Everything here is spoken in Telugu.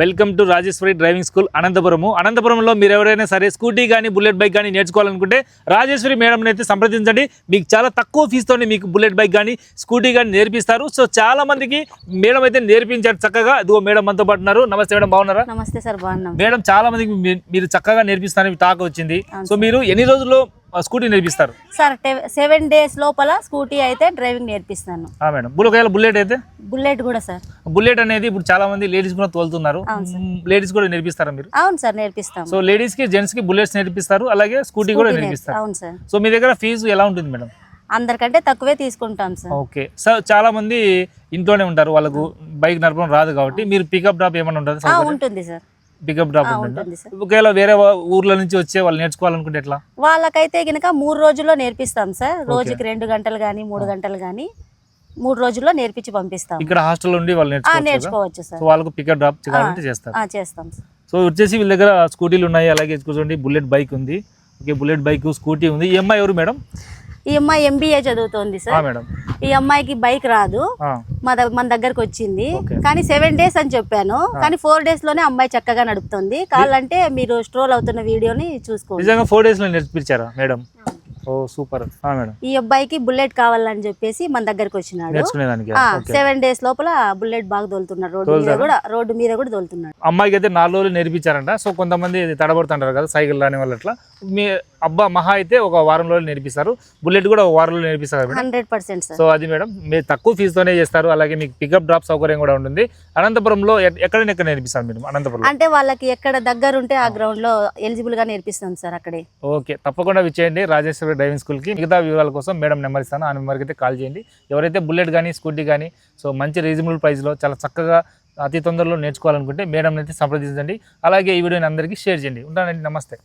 Welcome to Rajeshwari driving school Anantapur. అనంతపురంలో మీరు ఎవరైనా సరే స్కూటీ కానీ బుల్లెట్ బైక్ కానీ నేర్చుకోవాలనుకుంటే రాజేశ్వరి మేడం అయితే సంప్రదించండి. మీకు చాలా తక్కువ ఫీజుతోనే మీకు బుల్లెట్ బైక్ కానీ స్కూటీ కానీ నేర్పిస్తారు. సో చాలా మందికి మేడం అయితే నేర్పించారు చక్కగా. ఇదిగో మేడం మనతో పాటు ఉన్నారు. నమస్తే మేడం బాగున్నారా? నమస్తే సార్ బాగున్నాం. మేడం చాలా మందికి మీరు చక్కగా నేర్పిస్తారని టాక్ వచ్చింది. సో మీరు ఎన్ని రోజుల్లో స్కూటీ నేర్పిస్తారు? సార్ సెవెన్ డేస్ లోపల స్కూటీ అయితే డ్రైవింగ్ నేర్పిస్తాను మేడం. ఒకవేళ బుల్లెట్ అయితే? బుల్లెట్ కూడా సార్. బుల్లెట్ అనేది ఇప్పుడు చాలా మంది లేడీస్ కూడా తోలుతున్నారు. లేడీస్ కూడా నేర్పిస్తారా మీరు? అవును సార్ నేర్పిస్తాం సో లేడీస్కి జెంట్స్కి బుల్లెట్స్ నేర్పిస్తారు అలాగే స్కూటీ కూడా నేర్పిస్తారు నేర్పి- అవును సార్. సో మీ దగ్గర ఫీజు ఎలా ఉంటుంది మేడం? అందరికంటే తక్కువే తీసుకుంటాం సార్. ఓకే. సో చాలా మంది ఇంట్లోనే ఉంటారు వాళ్ళకు బైక్ నడపడం రాదు కాబట్టి మీరు పికప్ డ్రాప్ ఏమైనా ఉంటుంది ఉంటుంది సార్. పికప్ డ్రాప్ ఉంటుందా ఒకవేళ వేరే ఊర్ల నుంచి వచ్చే వాళ్ళు నేర్చుకోవాలనుకుంటే ఎట్లా? వాళ్ళకైతే గనక మూడు రోజుల్లో నేర్పిస్తాం సార్. రోజుకి రెండు గంటలు కానీ మూడు గంటలు కానీ మూడు రోజుల్లో నేర్పించి పంపిస్తాం. ఇక్కడ హాస్టల్ ఉండి వాళ్ళు నేర్చుకోవచ్చు సార్. వాళ్ళకు పికప్ డ్రాప్ చేయాలంటే చేస్తాం సో వచ్చేసి వీళ్ళ దగ్గర స్కూటీలు ఉన్నాయి అలాగే చూడండి బుల్లెట్ బైక్ ఉంది. ఓకే బుల్లెట్ బైక్ స్కూటీ ఉంది. ఈ అమ్మాయి ఎవరు మేడం? ఈ అమ్మాయి ఎంబీఏ చదువుతోంది సార్. మేడం. ఈ అమ్మాయికి బైక్ రాదు. మా మన దగ్గరకు వచ్చింది. కానీ సెవెన్ డేస్ అని చెప్పాను. కానీ ఫోర్ డేస్లోనే అమ్మాయి చక్కగా నడుపుతుంది. కావాలంటే మీరు స్ట్రోల్ అవుతున్న వీడియోని చూసుకోండి. నిజంగా ఫోర్ డేస్లో నేర్పించారా మేడం? Oh super. మేడం. ఈ అబ్బాయికి బుల్లెట్ కావాలని చెప్పేసి మన దగ్గరకు వచ్చినాడు. సెవెన్ డేస్ లోపల బుల్లెట్ బాగా తోలుతున్నాడు రోడ్డు మీద కూడా రోడ్డు మీద కూడా తోలుతున్నాడు అమ్మాయికి అయితే నాలుగు రోజులు నేర్పించారంట. సో కొంతమంది తడబడుతుంటారు కదా సైకిల్ రాని వాళ్ళు అట్లా మీ అబ్బా మహా అయితే ఒక వారం రోజులు నేర్పిస్తారు. బుల్లెట్ కూడా ఒక వారం రోజులు నేర్పిస్తారు మేడం. హండ్రెడ్ పర్సెంట్ సో అది మేడం మీరు తక్కువ ఫీజుతోనే చేస్తారు. అలాగే మీకు పికప్ డ్రాప్ సౌకర్యం కూడా ఉంటుంది. అనంతపురంలో ఎక్కడ నేర్పిస్తారు మీరు అనంతపురంలో? అంటే వాళ్ళకి ఎక్కడ దగ్గర ఉంటే ఆ గ్రౌండ్లో ఎలిజిబుల్గా నేర్పిస్తాం సార్ అక్కడే. ఓకే తప్పకుండా విచ్చేయండి. రాజేశ్వరి డ్రైవింగ్ స్కూల్కి. మిగతా వివరాల కోసం మేడం నెంబర్ ఇస్తాను. ఆ నెంబర్కి అయితే కాల్ చేయండి. ఎవరైతే బుల్లెట్ కానీ స్కూటీ కానీ సో మంచి రీజనబుల్ ప్రైస్లో చాలా చక్కగా అతి తొందరలో నేర్చుకోవాలనుకుంటే మేడం అయితే సంప్రదించండి. అలాగే ఈ వీడియోని అందరికీ షేర్ చేయండి. ఉంటానండి. నమస్తే.